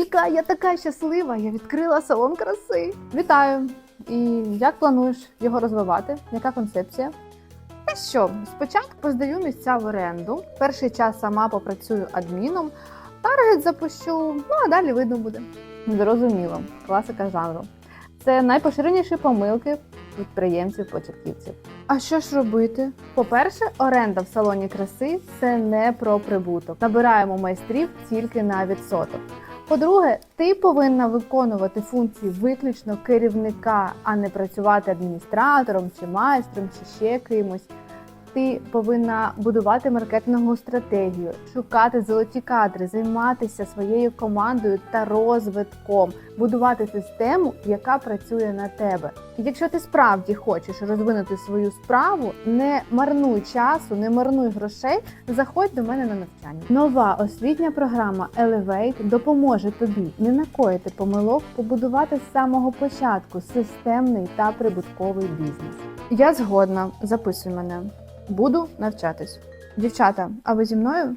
Юлька, я така щаслива! Я відкрила салон краси. Вітаю! І як плануєш його розвивати? Яка концепція? Та що, спочатку поздаю місця в оренду. Перший час сама попрацюю адміном, таргет запущу, ну а далі видно буде. Зрозуміло, класика жанру. Це найпоширеніші помилки підприємців-початківців. А що ж робити? По-перше, оренда в салоні краси це не про прибуток. Набираємо майстрів тільки на відсоток. По-друге, ти повинна виконувати функції виключно керівника, а не працювати адміністратором чи майстром, чи ще кимось. Ти повинна будувати маркетингову стратегію, шукати золоті кадри, займатися своєю командою та розвитком, будувати систему, яка працює на тебе. І якщо ти справді хочеш розвинути свою справу, не марнуй часу, не марнуй грошей, заходь до мене на навчання. Нова освітня програма Elevate допоможе тобі не накоїти помилок, побудувати з самого початку системний та прибутковий бізнес. Я згодна, записуй мене. Буду навчатись. Дівчата, а ви зі мною?